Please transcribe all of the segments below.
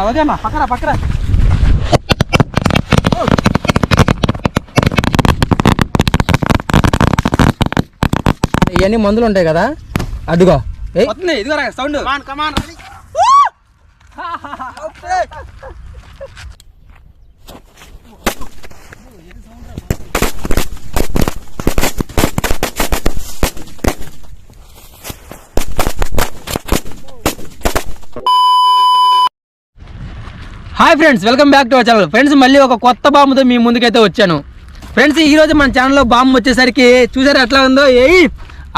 Okay అమ్మా పక్కరా పక్కరా. ఇవన్నీ మందులు ఉంటాయి కదా? అడ్డుగో ఇదిగో sound. Come on come on hi friends welcome back to our channel. Friends మళ్ళీ ఒక కొత్త బాంబుతో మీ ముందుకైతే వచ్చాను. ఫ్రెండ్స్ ఈ రోజు మన ఛానల్లో బాంబు వచ్చేసరికి చూసారు ఎట్లా ఉందో? ఏయ్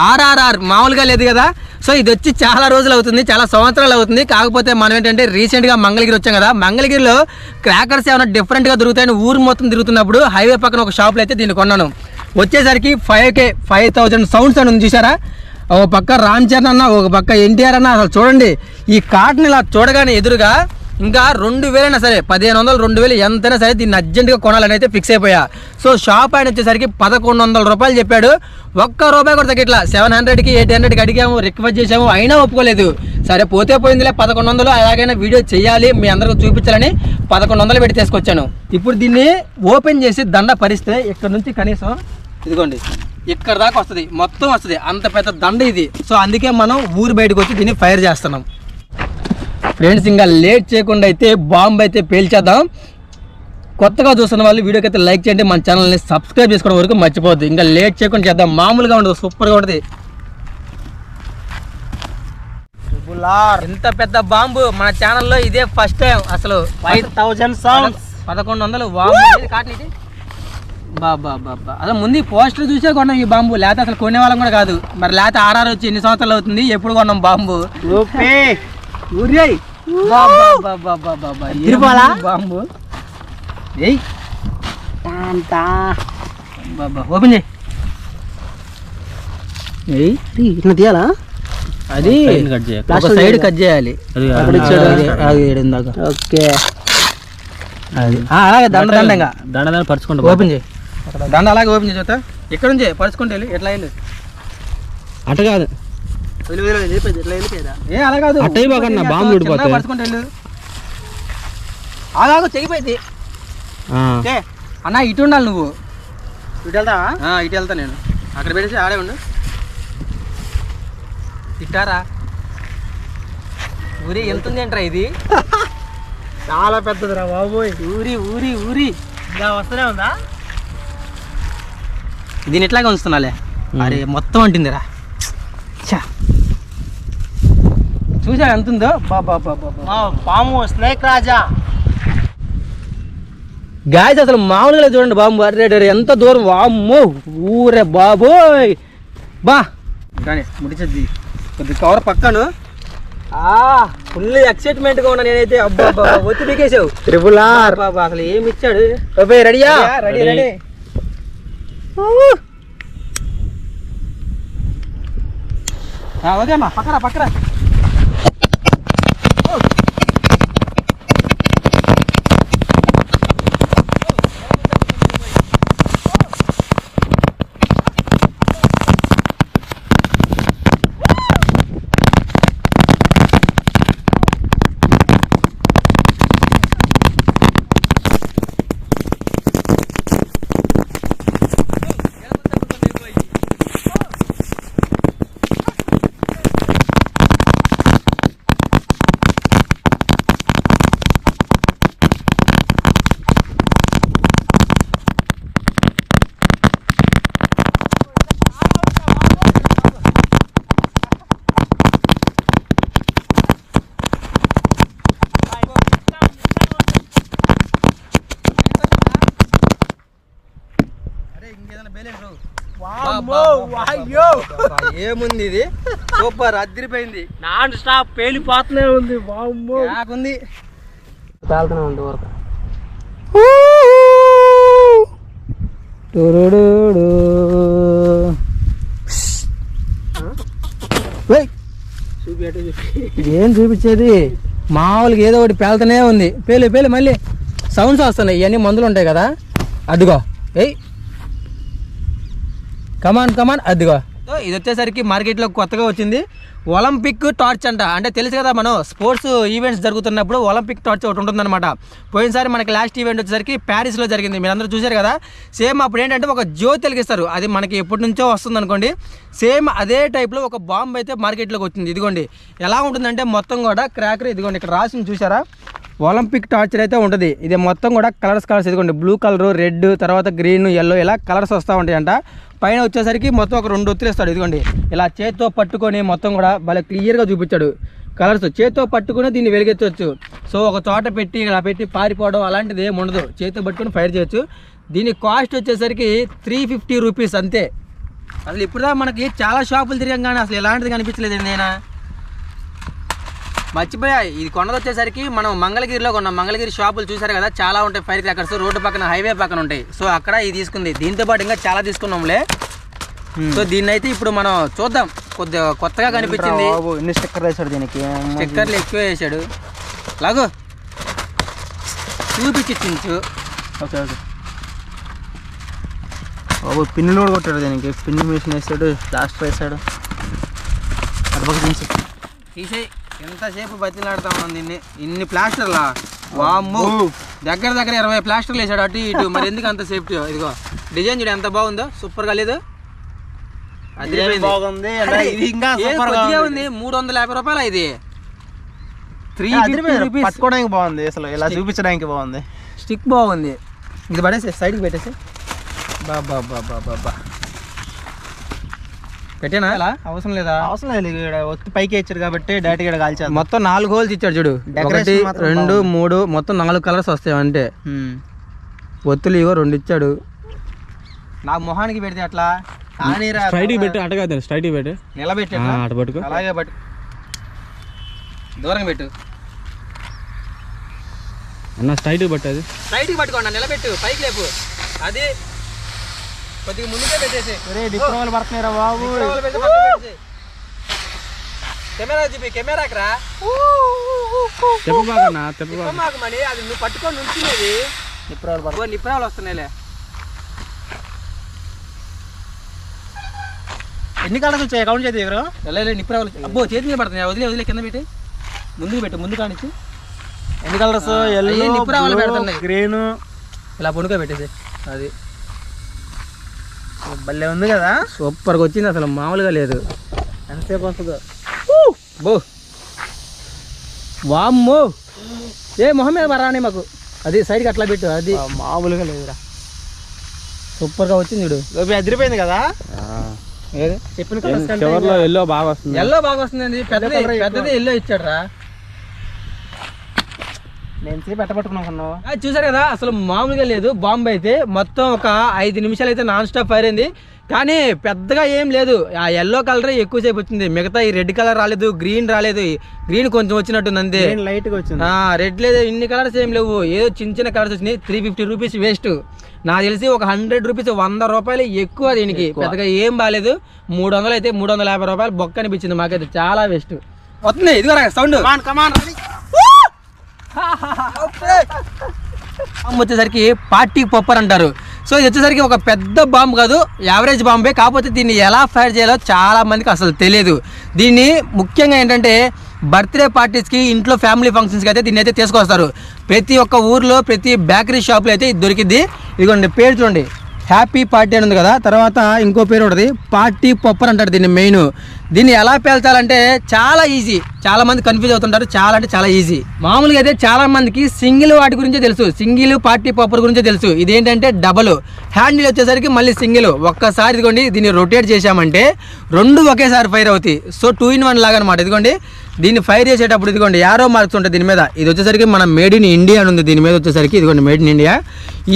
ఆర్ఆర్ఆర్ మామూలుగా లేదు కదా. సో ఇది వచ్చి చాలా రోజులు అవుతుంది చాలా సంవత్సరాలు అవుతుంది. కాకపోతే మనం ఏంటంటే రీసెంట్గా మంగళగిరి వచ్చాం కదా. మంగళగిరిలో క్రాకర్స్ ఏమైనా డిఫరెంట్గా దొరుకుతాయని ఊరు మొత్తం తిరుగుతున్నప్పుడు హైవే పక్కన ఒక షాప్లో అయితే దీన్ని కొన్నాను. వచ్చేసరికి five K five thousand sounds అని ఉంది చూసారా? ఒక పక్క రామ్ చరణ్ అన్న ఒక పక్క ఎన్టీఆర్ అన్న. అసలు చూడండి ఈ కాటన్ ఇలా చూడగానే ఎదురుగా ఇంకా రెండు వేలైనా సరే పదిహేను వందలు రెండు వేలు ఎంతైనా సరే దీన్ని అర్జెంటుగా కొనాలని అయితే ఫిక్స్ అయిపోయా. సో షాప్ ఆయన వచ్చేసరికి పదకొండు వందల రూపాయలు చెప్పాడు. ఒక్క రూపాయి కూడా తగ్గట్లా సెవెన్ హండ్రెడ్కి ఎయిట్ హండ్రెడ్కి అడిగాము రిక్వెస్ట్ చేసాము అయినా ఒప్పుకోలేదు. సరే పోతే పోయిందిలే పదకొండు వందలు అలాగైనా వీడియో చేయాలి మీ అందరికీ చూపించాలని పదకొండు వందలు పెట్టి తీసుకొచ్చాను. ఇప్పుడు దీన్ని ఓపెన్ చేసి దండ పరిస్తే ఇక్కడ నుంచి కనీసం ఇదిగోండి ఇక్కడ దాకా వస్తుంది మొత్తం వస్తుంది అంత పెద్ద దండ ఇది. సో అందుకే మనం ఊరు బయటకు వచ్చి దీన్ని ఫైర్ చేస్తున్నాం. ఫ్రెండ్స్ ఇంకా లేట్ చేయకుండా అయితే బాంబు అయితే పేల్చేద్దాం. కొత్తగా చూస్తున్న వాళ్ళు వీడియోకి అయితే లైక్ చేయండి మన ఛానల్ని సబ్స్క్రైబ్ చేసుకోవడం వరకు మర్చిపోవద్దు. ఇంకా లేట్ చేయకుండా చేద్దాం. మామూలుగా ఉండదు సూపర్గా ఉంటుంది. ఎంత పెద్ద బాంబు? మన ఛానల్లో ఇదే ఫస్ట్ టైం అసలు. ఫైవ్ థౌజండ్ పదకొండు వందలు. బాంబు కాటన్ బాబా బాబా అదే ముందు పోస్టర్ చూసే కొన్నాం ఈ బాంబు. లేకపోతే అసలు కొనే వాళ్ళం కూడా కాదు. మరి లేకపోతే ఆర్ఆర్ వచ్చి ఎన్ని సంవత్సరాలు అవుతుంది? ఎప్పుడు కొన్నాం బాంబు? ఊరేయ్ బాబా బాబా బాబా తిరుమల? బాంబు? ఏయ్! బాబా ఓపెన్ చేయి. ఏయ్! ఇట్లా తీయాలా? అది కట్ సైడ్. కట్ చేయాలి. ఓకే. అది. అలాగే దండ దండంగా. దండ పరుచుకుంటా ఓపెన్ చేయి. దండ అలాగే ఓపెన్ చేయి చూస్తా. ఎక్కడ నుంచి పరుచుకుంటే వెళ్ళి. ఎట్లా వెళ్ళి అట కాదు. ఏ అలా కాదు. అట్ట ఇవ్వకన్నా, బాంబు వెళ్ళు. అలాగో ఏ అన్న ఇటు ఉండాలి నువ్వు. ఇటు వెళ్తావా? ఇటు వెళ్తా నేను. అక్కడ పెట్టేసి ఆడే ఉండు. ఇట్టారా? ఊరి ఎంత ఉంది ఏంట్రా ఇది? చాలా పెద్దది రా బాబోయ్. ఊరి ఊరి ఊరి. ఇలా వస్తూనే ఉందా? దీని ఎట్లాగే ఉంచుతున్నాలే? అరే మొత్తం అంటుందిరా. చూసా ఎంత ఉందో బాబా బాబా పాము స్నేక్ రాజా. గాయస్ అసలు మామూలుగా చూడండి బాబు అరే ఎంత దూరం వామ్మో ఊరే బాబోయ్. బా. కానీ ముడిచద్ది. కొద్ది కవర్ పక్కను. ఫుల్ ఎక్సైట్మెంట్గా ఉన్నా నేనైతే. అబ్బా ఒత్తి పీకేసావు ట్రిపుల్ ఆర్. బాబా అసలు ఏమి ఇచ్చాడు? రెడీయా? Ready ready. ఓకే అమ్మా పక్కరా పక్కరా. ఏముంది ఇది? సూపర్ అదిరిపోయింది నాన్ స్టాప్ పేలిపోతూనే ఉంది వామ్మో. నాకుంది తాగుతూనే ఉంది వరకు ఏం చూపించేది? మామూలుగా ఏదో ఒకటి పేలుతూనే ఉంది. పేలు పేలు మళ్ళీ. సౌండ్స్ వస్తున్నాయి ఇవన్నీ మందులు ఉంటాయి కదా. అదిగో ఏయ్. కమాన్ కమాన్ అదిగో. ఇది వచ్చేసరికి మార్కెట్లో కొత్తగా వచ్చింది. ఒలింపిక్ టార్చ్ అంట. అంటే తెలుసు కదా మనం స్పోర్ట్స్ ఈవెంట్స్ జరుగుతున్నప్పుడు ఒలింపిక్ టార్చ్ ఒకటి ఉంటుందన్నమాట. పోయినసారి మనకి లాస్ట్ ఈవెంట్ వచ్చేసరికి ప్యారిస్లో జరిగింది. మీరు అందరూ చూశారు కదా? సేమ్ అప్పుడు ఏంటంటే ఒక జ్యోతి తెలిగిస్తారు అది మనకి ఎప్పటి నుంచో వస్తుంది అనుకోండి. సేమ్ అదే టైప్లో ఒక బాంబు అయితే మార్కెట్లోకి వచ్చింది. ఇదిగోండి. ఎలా ఉంటుందంటే మొత్తం కూడా క్రాకర్ ఇదిగోండి. ఇక్కడ రాసింది చూసారా ఒలింపిక్ టార్చర్ అయితే ఉంటుంది. ఇది మొత్తం కూడా కలర్స్ కలర్స్ ఇదిగోండి. బ్లూ కలర్ రెడ్ తర్వాత గ్రీన్ ఎల్లో ఇలా కలర్స్ వస్తూ ఉంటాయంట. పైన వచ్చేసరికి మొత్తం ఒక రెండు ఒత్తులు ఇదిగోండి. ఇలా చేత్తో పట్టుకొని మొత్తం కూడా భలే క్లియర్గా చూపించాడు. కలర్స్ చేత్తో పట్టుకుని దీన్ని వెలిగించవచ్చు సో ఒక చోట పెట్టి ఇలా పెట్టి పారిపోవడం అలాంటిది ఏమి ఉండదు. చేతితో పట్టుకుని ఫైర్ చేయొచ్చు. దీని కాస్ట్ వచ్చేసరికి త్రీ ఫిఫ్టీ రూపీస్ అంతే. అసలు ఇప్పుడు మనకి చాలా షాపులు తిరిగాం కానీ అసలు ఎలాంటిది కనిపించలేదు నేనా? మర్చిపోయా ఇది కొన్నది వచ్చేసరికి మనం మంగళగిరిలో కొన్నాం. మంగళగిరి షాపులు చూసారు కదా చాలా ఉంటాయి ఫైర్ క్రాకర్స్. రోడ్డు పక్కన హైవే పక్కన ఉంటాయి. సో అక్కడ ఇది తీసుకుంది. దీంతో పాటు ఇంకా చాలా తీసుకున్నాంలే. సో దీన్ని అయితే ఇప్పుడు మనం చూద్దాం. కొద్దిగా కొత్తగా కనిపించింది. బాబు ఎన్ని స్టిక్కర్ వేసాడు దీనికి? స్టిక్కర్లు ఎక్కువ వేసాడు లాగు. చూపించి ఓకే ఓకే. బాబు పిన్నులు కూడా కొట్టాడు దీనికి. పిన్ను మిషన్ వేసాడు ప్లాస్టర్ వేసాడు. తీసేయి. ఎంతసేపు బతిలాడుతా ఉన్నాం దీన్ని ఇన్ని ప్లాస్టర్లా? వామ్మో. దగ్గర దగ్గర ఇరవై ప్లాస్టర్లు వేసాడు అటు ఇటు. మరి ఎందుకు అంత సేఫ్టీ ఇదిగో డిజైన్ చూడు ఎంత బాగుందో. సూపర్గా లేదు. బాగుంది ఉంది. మూడు వందల యాభై రూపాయలు ఇది? త్రీ పట్టుకోవడానికి బాగుంది అసలు. ఇలా చూపించడానికి బాగుంది. స్టిక్ బాగుంది. ఇది పడేసి సైడ్కి పెట్టేసి బా బా బా బా బా బా. పెట్టేనా? అలా అవసరం లేదా? అవసరం లేదు ఇక్కడ ఒత్తి పైకి ఇచ్చారు కాబట్టి డైరెక్ట్ ఇక్కడ కాల్చేద్దాం. మొత్తం నాలుగు హోల్స్ ఇచ్చాడు చూడు. ఒకటి రెండు మూడు మొత్తం నాలుగు కలర్స్ వస్తాయి అంటే ఒత్తులు ఇగో రెండు ఇచ్చాడు. నాకు మొహానికి పెడితే అట్లా? కానీరా స్ట్రైట్ పెట్టు అట కాదు స్ట్రైట్ పెట్టు. నిలబెట్టి ఆ, అటు పట్టుకో. అలాగే పట్టు. దూరంగా పెట్టు. అన్న స్ట్రైట్ పట్టు అది. సైడ్కి పట్టుకోండి నిలబెట్టు. పైకి లేపు. అది కొద్దిగా ముందుకే పెట్టేసి డిప్లొమాలు పడుతున్నారా బాబు. కెమెరా చూపి కెమెరాకి రా. మని అది నువ్వు పట్టుకొని నుంచునేది. పడుతుంది ఓ నిప్రాలు వస్తున్నాయిలే. ఎన్ని కలర్స్ వచ్చాయి? కౌంట్ చేతి దగ్గర. వెళ్ళలే నిప్రాలు అబ్బో చేతి మీద పడుతున్నాయి. వదిలే వదిలే కింద పెట్టి ముందుకు పెట్టు ముందు కానిచ్చి ఎన్ని కలర్స్? ఎల్లో నిప్పురాలు పెడుతున్నాయి. గ్రీన్. ఇలా పొనుకో పెట్టేసి అది. భలే ఉంది కదా? సూపర్గా వచ్చింది అసలు మామూలుగా లేదు. ఎంతసేపు వస్తుందో? బో! వామ్మో! ఏ మొహం మీద రాని మాకు. అది సైడ్కి అట్లా పెట్టు అది. మామూలుగా లేదురా. సూపర్గా వచ్చింది చూడు. అదిరిపోయింది కదా? చెప్పిన ఎల్లో బాగా వస్తుంది. ఎల్లో బాగా వస్తుంది పెద్దది. పెద్దది ఎల్లో ఇచ్చాడు రా నేను సేపు ఎట్టబట్టుకున్నాను అది చూసారు కదా అసలు మామూలుగా లేదు. బాంబు అయితే మొత్తం ఒక ఐదు నిమిషాలు అయితే నాన్ స్టాప్ ఫైర్ అయింది. కానీ పెద్దగా ఏం లేదు. ఆ ఎల్లో కలర్ ఎక్కువసేపు వచ్చింది. మిగతా ఈ రెడ్ కలర్ రాలేదు గ్రీన్ రాలేదు. గ్రీన్ కొంచెం వచ్చినట్టుంది అంతే. లైట్గా వచ్చింది. రెడ్ లేదు ఇన్ని కలర్స్ ఏం లేవు. ఏదో చిన్న చిన్న కలర్స్ వచ్చినాయి. త్రీ ఫిఫ్టీ రూపీస్ వేస్ట్ నాకు తెలిసి ఒక హండ్రెడ్ రూపీస్ వంద రూపాయలు ఎక్కువ దీనికి. పెద్దగా ఏం బాగాలేదు మూడు వందలు అయితే మూడు వందల యాభై రూపాయలు బొక్క అనిపించింది మాకైతే. చాలా వేస్ట్ వస్తుంది ఇదిగో sound come on come on bomb వచ్చేసరికి పార్టీ పొప్పర్ అంటారు. సో ఇది వచ్చేసరికి ఒక పెద్ద బాంబు కాదు యావరేజ్ బాంబే. కాకపోతే దీన్ని ఎలా ఫైర్ చేయాలో చాలా మందికి అసలు తెలియదు. దీన్ని ముఖ్యంగా ఏంటంటే బర్త్డే పార్టీస్కి ఇంట్లో ఫ్యామిలీ ఫంక్షన్స్కి అయితే దీన్ని అయితే తీసుకొస్తారు. ప్రతి ఒక్క ఊర్లో ప్రతి బేకరీ షాప్లో అయితే ఇది దొరికింది ఇదిగోండి పేరు చూడండి. హ్యాపీ పార్టీ అని ఉంది కదా తర్వాత ఇంకో పేరు ఉంటుంది పార్టీ పొప్పర్ అంటారు దీన్ని మెయిన్. దీన్ని ఎలా పేల్చాలంటే చాలా ఈజీ. చాలా మంది కన్ఫ్యూజ్ అవుతుంటారు చాలా అంటే చాలా ఈజీ. మామూలుగా అయితే చాలా మందికి సింగిల్ వాటి గురించే తెలుసు. సింగిల్ పార్టీ పొప్పర్ గురించే తెలుసు. ఇదేంటంటే డబల్ హ్యాండిల్ వచ్చేసరికి మళ్ళీ సింగిల్. ఒక్కసారి ఇదిగోండి దీన్ని రొటేట్ చేశామంటే రెండు ఒకేసారి ఫైర్ అవుతాయి. సో టూ ఇన్ వన్ లాగా అనమాట ఇదిగోండి దీన్ని ఫైర్ చేసేటప్పుడు ఇదిగోండి యారో మార్క్స్ ఉంటాయి దీని మీద. ఇది వచ్చేసరికి మన మేడ్ ఇన్ ఇండియా అని ఉంది దీని మీద వచ్చేసరికి ఇదిగోండి మేడ్ ఇన్ ఇండియా.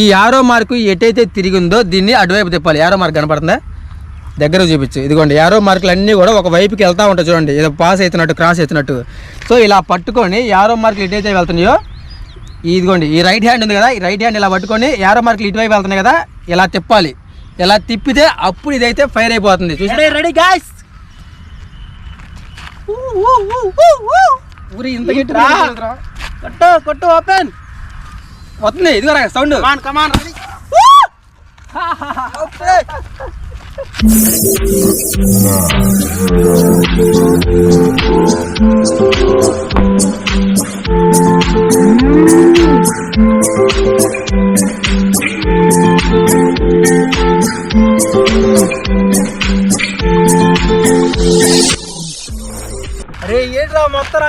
ఈ యారో మార్కు ఎటైతే తిరిగిందో దీన్ని అటువైపు తిప్పాలి. యారో మార్క్ కనపడుతుందా? దగ్గర చూపించు. ఇదిగోండి యారో మార్కులు అన్నీ కూడా ఒక వైపుకి వెళ్తూ ఉంటాయి చూడండి. ఇది పాస్ అవుతున్నట్టు క్రాస్ అవుతున్నట్టు. సో ఇలా పట్టుకొని యారో మార్కులు ఎటైతే వెళ్తున్నాయో ఇదిగోండి ఈ రైట్ హ్యాండ్ ఉంది కదా ఈ రైట్ హ్యాండ్ ఇలా పట్టుకొని యారో మార్కులు ఇటువైపు వెళ్తున్నాయి కదా ఇలా తిప్పాలి. ఇలా తిప్పితే అప్పుడు ఇదైతే ఫైర్ అయిపోతుంది. చూసి రెడీ గ్యాస్ ఊరి ఇంత గట్టి రా. కొట్టు కొట్టు ఓపెన్. వస్తుంది ఇదిగో సౌండ్. కమాన్ కమాన్ రెడీ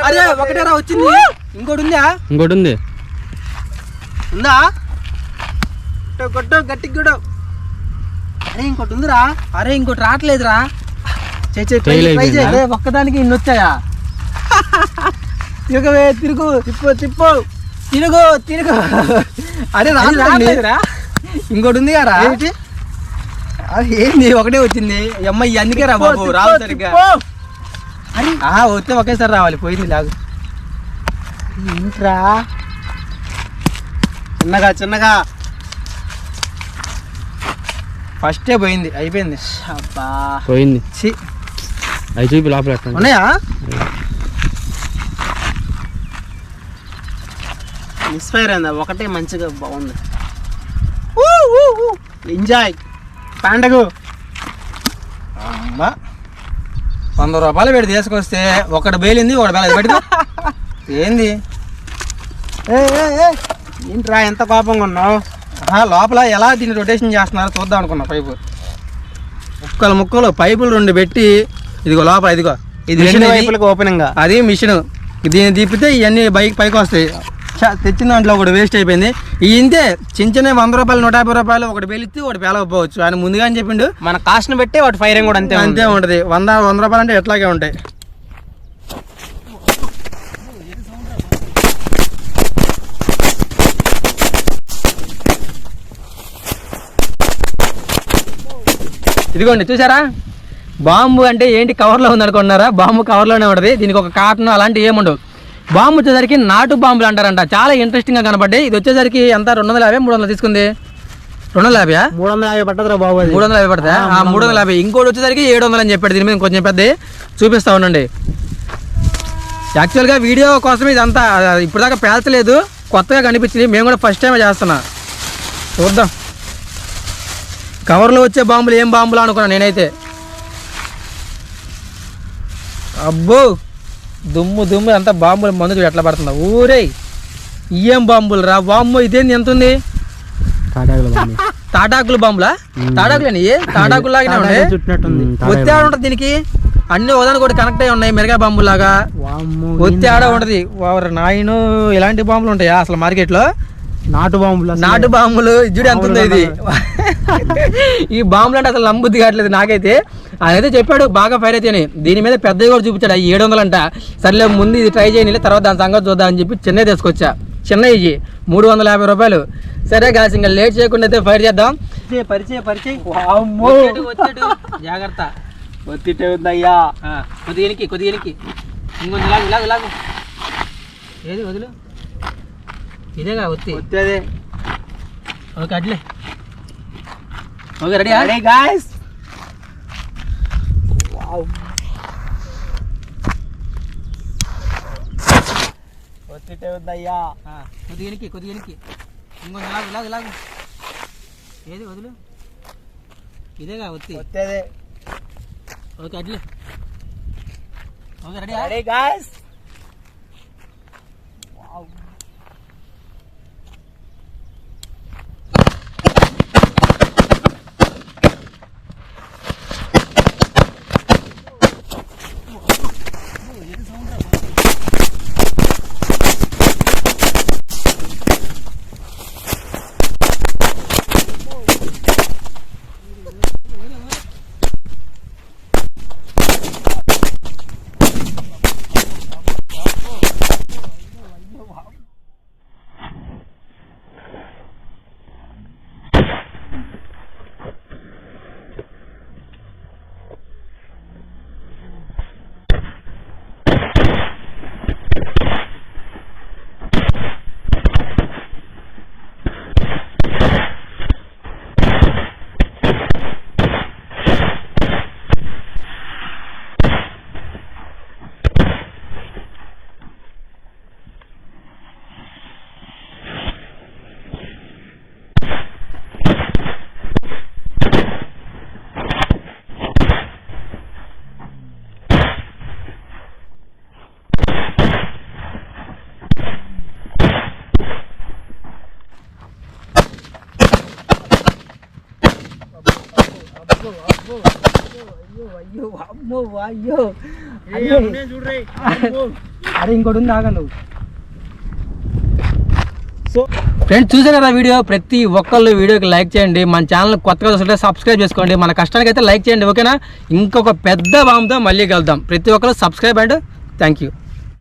అరే ఒకటేరా వచ్చింది. ఇంకోటి ఉందా ఇంకోటి ఉంది? ఉందా కొట్టు, గట్టిగా కొట్టు. అరే ఇంకోటి ఉందిరా అరే ఇంకోటి రావట్లేదురా. చేయి. ఒక్కదానికి ఇన్ని వచ్చాయా? తిరగవే తిరుగు. తిప్పు తిప్పు. తిరుగు తిరుగు. అరే రాట్లేదురా? ఇంకోటి ఉంది కదా ఏంటి? అది ఏంది? ఒకటే వచ్చింది. అమ్మాయి అందుకే రా బాబు రావు సరిగ్గా. అరే. వస్తే ఒకేసారి రావాలి. పోయింది లాగు. ఏంట్రా? చిన్నగా చిన్నగా. ఫస్టే పోయింది అయిపోయింది. అబ్బా. పోయింది. అవి చూపి లోపల ఉన్నాయా? మిస్ఫైర్ అయిందా? ఒకటే మంచిగా బాగుంది. ఎంజాయ్ పండగ. అమ్మా. వంద రూపాయలు పెట్టి తీసుకొస్తే ఒకటి బేలింది ఒకటి బేల పెట్టి ఏంది? ఏంట్రా ఎంత కోపంగా ఉన్నావు? లోపల ఎలా దీన్ని రొటేషన్ చేస్తున్నారో చూద్దాం అనుకున్నా పైపు. ముక్కలు ముక్కలు పైపులు రెండు పెట్టి ఇదిగో లోపల ఇదిగో. ఇది రెండు. వైపులకు ఓపెనింగ్ అది మిషన్. దీన్ని తిప్పితే ఇవన్నీ బైక్ పైకి వస్తాయి. తెచ్చిన దాంట్లో ఒకటి వేస్ట్ అయిపోయింది. ఈ ఇంతే చిన్న చిన్న వంద రూపాయలు నూట యాభై రూపాయలు ఒకటి పేలిస్తే ఒకటి పేలకపోవచ్చు. ఆయన ముందుగానే చెప్పిండు. మన కాస్ట్ బట్టి వాటి ఫైరింగ్ కూడా అంతే అంతే ఉంటది. వంద వంద రూపాయలు అంటే ఎట్లాగే ఉంటాయి. ఇదిగోండి చూసారా? బాంబు అంటే ఏంటి కవర్లో ఉంది అనుకున్నారా బాంబు కవర్లోనే ఉంటుంది. దీనికి ఒక కాటన్ అలాంటివి ఏముండవు. బాంబు వచ్చేసరికి నాటు బాంబులు అంటారంట. చాలా ఇంట్రెస్టింగ్గా కనపడ్డాయి. ఇది వచ్చేసరికి ఎంత? రెండు వందల యాభై మూడు వందలు తీసుకుంది. రెండు వందల యాభై మూడు వందల యాభై పట్టదురా బాబు మూడు వందల యాభై పడతా మూడు వందల యాభై. ఇంకోటి వచ్చేసరికి ఏడు వందలు అని చెప్పాడు. దీని మీద కొంచెం పెద్ద చూపిస్తా ఉండండి. యాక్చువల్గా వీడియో కోసం ఇదంతా ఇప్పుడు దాకా పేల్చలేదు కొత్తగా కనిపించింది. మేము కూడా ఫస్ట్ టైం చేస్తున్నా. చూద్దాం. కవర్లో వచ్చే బాంబులు ఏం బాంబులు అనుకున్నా నేనైతే. అబ్బో! దుమ్ము దుమ్ము అంతా బాంబులు మందు చూడు ఎట్లా పడుతుందా. ఊరే ఏం బాంబులు రా. బాంబు ఇదేంది? ఎంత ఉంది తాటాకులు తాటాకులు బాంబులా? తాటాకులేని? తాటాకులు లాగానే ఉన్నాయి చుట్టినట్టుంది. ఒత్తి ఆడ ఉంటుంది దీనికి? అన్ని ఒకదానికి ఒకటి కనెక్ట్ అయి ఉన్నాయి మెరగా బాంబు లాగా ఒత్తి ఆడ ఉంటది. నాయను ఇలాంటి బాంబులు ఉంటాయా అసలు మార్కెట్లో? నాటు బాంబులు. నాటు బాంబులు ఇజ్జుడు ఎంత ఉందో ఇది. ఈ బాంబులు అంటే అసలు నమ్మబుద్ధి కావట్లేదు నాకైతే. అయితే చెప్పాడు బాగా ఫైర్ అయితే అని దీని మీద పెద్దవి కూడా చూపించాడు అవి ఏడు వందలు అంట సర్లే ముందు ఇది ట్రై చేయని తర్వాత దాని సంగతి చూద్దాం అని చెప్పి చిన్నవి తీసుకొచ్చా. చిన్న ఇవి మూడు వందల యాభై రూపాయలు. సరే గాస్ ఇంకా లేట్ చేయకుండా అయితే ఫైర్ చేద్దాం. పరిచయ పరిచయ జాగ్రత్త. ఒత్తిటే ఉందయ్యా. కొద్దిగా కొద్దిగా ఇంకొంచెం లాగు లాగు లాగు. ఏది వదిలు? ఇదేగా ఒత్తి. వచ్చేదే ఓకే అట్లే ఓకే రెడీ అరే గాయస్ ఒత్తిటే ఉందయ్యా. కొద్దిగా ఎనికి కొద్దిగా ఎనికి ఇంకొంచెం లాగు లాగు లాగు. ఏది వదిలు? ఇదేగా ఒత్తి. వచ్చేదే ఓకే అట్లే ఓకే రెడీ అరే గాయస్ అమ్మో అయ్యో. అరే ఇంకోటి ఉంది ఆగండు. సో ఫ్రెండ్స్ చూసారు కదా వీడియో? ప్రతి ఒక్కళ్ళు వీడియోకి లైక్ చేయండి. మన ఛానల్ కొత్తగా చూస్తుంటే సబ్స్క్రైబ్ చేసుకోండి. మన కష్టానికి అయితే లైక్ చేయండి ఓకేనా? ఇంకొక పెద్ద బాంబుతో మళ్ళీ కలుద్దాం. ప్రతి ఒక్కరు సబ్స్క్రైబ్ అండ్ థ్యాంక్ యూ.